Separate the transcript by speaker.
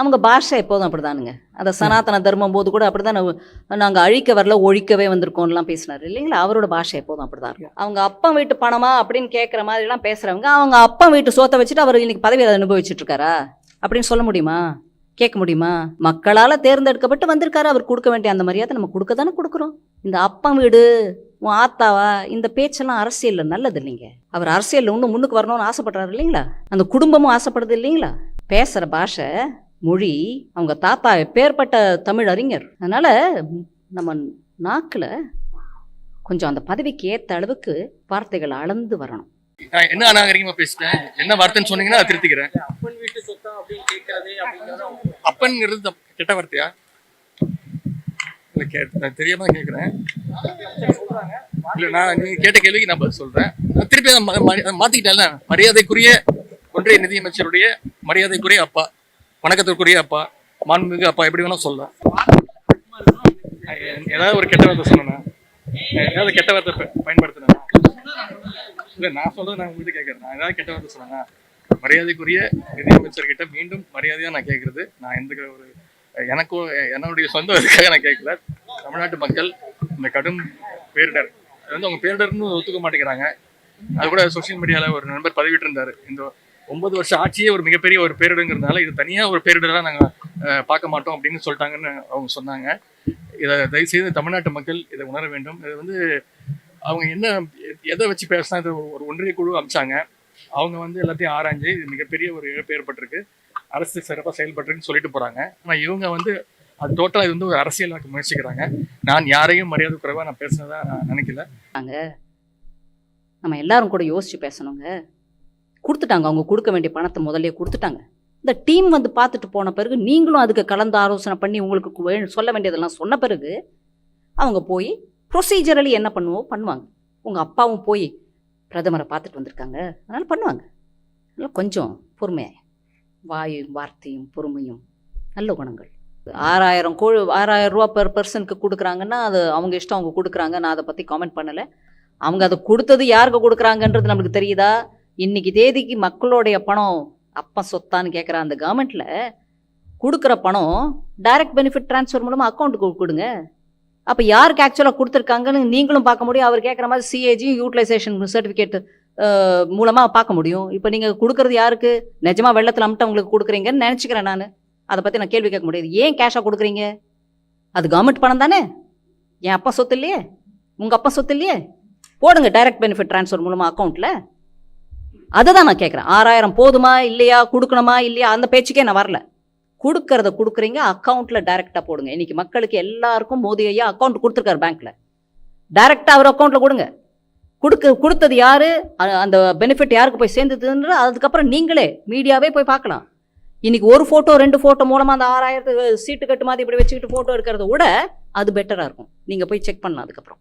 Speaker 1: அவங்க பாஷை எப்போதும் அப்படிதானுங்க. அந்த சனாதன தர்மம் போது கூட அப்படிதான் நாங்கள் அழிக்க வரல ஒழிக்கவே வந்திருக்கோம்லாம் பேசினார். இல்லைங்களா? அவரோட பாஷை எப்போதும் அப்படிதான் இருக்கும். அவங்க அப்பா வீட்டு பணமா அப்படின்னு கேட்குற மாதிரிலாம் பேசுகிறவங்க அவங்க அப்பா வீட்டு சோத்தை வச்சுட்டு அவர் இன்னைக்கு பதவியை அனுபவிச்சுட்டு இருக்காரா அப்படின்னு சொல்ல முடியுமா? கேட்க முடியுமா? மக்களால் தேர்ந்தெடுக்கப்பட்டு வந்திருக்காரு. அவர் கொடுக்க வேண்டிய அந்த மரியாதை நம்ம கொடுக்க தானே கொடுக்குறோம். இந்த அப்பா வீடு உன் ஆத்தாவா இந்த பேச்செல்லாம் அரசியலில் நல்லது இல்லைங்க. அவர் அரசியலில் இன்னும் முன்னுக்கு வரணும்னு ஆசைப்படுறாரு இல்லைங்களா? அந்த குடும்பமும் ஆசைப்படுது இல்லைங்களா? பேசுகிற பாஷை மொழி அவங்க தாத்தா பேர்பட்ட தமிழ் அறிஞர். அதனால் நம்ம நாக்கில் கொஞ்சம் அந்த பதவிக்கு ஏற்ற அளவுக்கு வார்த்தைகள் அளந்து வரணும்.
Speaker 2: நான் என்ன அநாகரிகமா பேசிட்டேன்? என்ன வார்த்தைன்னு சொன்னீங்கன்னா அதை திருத்திக்கிறேன்.
Speaker 3: அப்பன் அப்படின்னு கேட்கறது அப்படிங்கிறது
Speaker 2: அப்பன்ங்கிறது கெட்ட வார்த்தையா? இல்ல நான் தெரியாம கேட்குறேன்
Speaker 3: சொல்றாங்க
Speaker 2: இல்ல நான் நீங்க கேட்ட கேள்விக்கு நான் பதில் சொல்றேன். திருப்பி அதை மரியாதைக்குரிய ஒன்றிய நிதியமைச்சருடைய மரியாதைக்குரிய அப்பா. வணக்கத்திற்குரிய அப்பா மாண்புமிகு அப்பா எப்படி வேணா சொல்லலாம். ஏதாவது ஒரு கெட்ட வார்த்தை சொன்னா ஏதாவது கெட்ட வார்த்தை ப- பயன்படுத்தினா இல்ல நான் சொல்றது நான் உங்களுக்கு கேட்கறேன் நான் ஏதாவது கெட்ட வார்த்தை சொன்னா மரியாதைக்குரிய நிதியமைச்சர் கிட்ட மீண்டும் மரியாதையா நான் கேட்கறது நான் எந்த ஒரு எனக்கும் என்னுடைய சொந்த இதுக்காக நான் கேட்கல தமிழ்நாட்டு மக்கள் இந்த கடும் பேரிடர். அது வந்து அவங்க பேரிடர்னு ஒத்துக்க மாட்டேங்கிறாங்க. அது கூட சோஷியல் மீடியால ஒரு நண்பர் பதிவிட்டிருந்தாரு இந்த ஒன்பது வருஷம் ஆட்சியே ஒரு மிகப்பெரிய ஒரு பேரிடங்கிறதுனால இது தனியாக ஒரு பேரிடெல்லாம் நாங்கள் பார்க்க மாட்டோம் அப்படின்னு சொல்லிட்டாங்கன்னு அவங்க சொன்னாங்க. இதை தயவுசெய்து தமிழ்நாட்டு மக்கள் இதை உணர வேண்டும். இது வந்து அவங்க என்ன எதை வச்சு பேசினா இது ஒரு ஒன்றிய குழு அமைச்சாங்க. அவங்க வந்து எல்லாத்தையும் ஆராய்ஞ்சு இது மிகப்பெரிய ஒரு இழப்பு ஏற்பட்டிருக்கு. அரசு சிறப்பாக செயல்பட்டுருக்குன்னு சொல்லிட்டு போகிறாங்க ஆனால் இவங்க வந்து அது டோட்டலாக இது வந்து ஒரு அரசியலாக்க முயற்சிக்கிறாங்க. நான் யாரையும் மரியாதை குறைவாக நான் பேசுனதாக நான் நினைக்கல.
Speaker 1: நம்ம எல்லாரும் கூட யோசிச்சு பேசணுங்க. கொடுத்துட்டாங்க. அவங்க கொடுக்க வேண்டிய பணத்தை முதல்ல கொடுத்துட்டாங்க. இந்த டீம் வந்து பார்த்துட்டு போன பிறகு நீங்களும் அதுக்கு கலந்து ஆலோசனை பண்ணி உங்களுக்கு வே- சொல்ல வேண்டியதெல்லாம் சொன்ன பிறகு அவங்க போய் ப்ரொசீஜரலி என்ன பண்ணுவோ பண்ணுவாங்க. உங்கள் அப்பாவும் போய் பிரதமரை பார்த்துட்டு வந்திருக்காங்க. அதனால் பண்ணுவாங்க. அதனால் கொஞ்சம் பொறுமையாக வாயும் வார்த்தையும் பொறுமையும் நல்ல குணங்கள். ஆறாயிரம் கோழி ஆறாயிரம் ரூபா பெர் பர்சனுக்கு கொடுக்குறாங்கன்னா அது அவங்க இஷ்டம் அவங்க கொடுக்குறாங்க. நான் அதை பற்றி காமெண்ட் பண்ணலை. அவங்க அதை கொடுத்தது யாருக்கு கொடுக்குறாங்கன்றது நம்மளுக்கு தெரியுதா? இன்னைக்கு தேதிக்கு மக்களுடைய பணம் அப்பா சொத்தான்னு கேட்குற அந்த கவர்மெண்ட்டில் கொடுக்குற பணம் டைரக்ட் பெனிஃபிட் ட்ரான்ஸ்ஃபர் மூலமாக அக்கௌண்ட்டுக்கு கொடுங்க. அப்போ யாருக்கு ஆக்சுவலாக கொடுத்துருக்காங்கன்னு நீங்களும் பார்க்க முடியும். அவர் கேட்குற மாதிரி சிஏஜியும் யூட்டிலைசேஷன் சர்டிஃபிகேட் மூலமாக பார்க்க முடியும். இப்போ நீங்கள் கொடுக்குறது யாருக்கு? நிஜமாக வெள்ளத்தில் அமிட்ட உங்களுக்கு கொடுக்குறீங்கன்னு நினச்சிக்கிறேன் நான். அதை பற்றி நான் கேள்வி கேட்க முடியாது. ஏன் கேஷாக கொடுக்குறீங்க? அது கவர்மெண்ட் பணம் தானே? என் அப்பா சொத்து இல்லையே? உங்கள் அப்பா சொத்து இல்லையே? போடுங்க டைரக்ட் பெனிஃபிட் ட்ரான்ஸ்ஃபர் மூலமாக அக்கௌண்ட்டில் அதை தான் நான் கேட்குறேன் ஆறாயிரம் போதுமா இல்லையா கொடுக்கணுமா இல்லையா அந்த பேச்சுக்கே நான் வரல. கொடுக்கறத கொடுக்குறீங்க அக்கௌண்ட்டில் டைரெக்டாக போடுங்க. இன்றைக்கி மக்களுக்கு எல்லாருக்கும் மோதி ஐயா அக்கௌண்ட் கொடுத்துருக்காரு பேங்க்கில் டைரெக்டாக அவர் அக்கௌண்ட்டில் கொடுங்க. கொடுக்க கொடுத்தது யாரு? அந்த பெனிஃபிட் யாருக்கு போய் சேர்ந்ததுன்ற அதுக்கப்புறம் நீங்களே மீடியாவே போய் பார்க்கலாம். இன்றைக்கி ஒரு ஃபோட்டோ ரெண்டு ஃபோட்டோ மூலமாக அந்த ஆறாயிரத்து சீட்டு கட்டு மாதிரி இப்படி வச்சுக்கிட்டு ஃபோட்டோ எடுக்கிறத விட அது பெட்டராக இருக்கும். நீங்கள் போய் செக் பண்ணலாம் அதுக்கப்புறம்.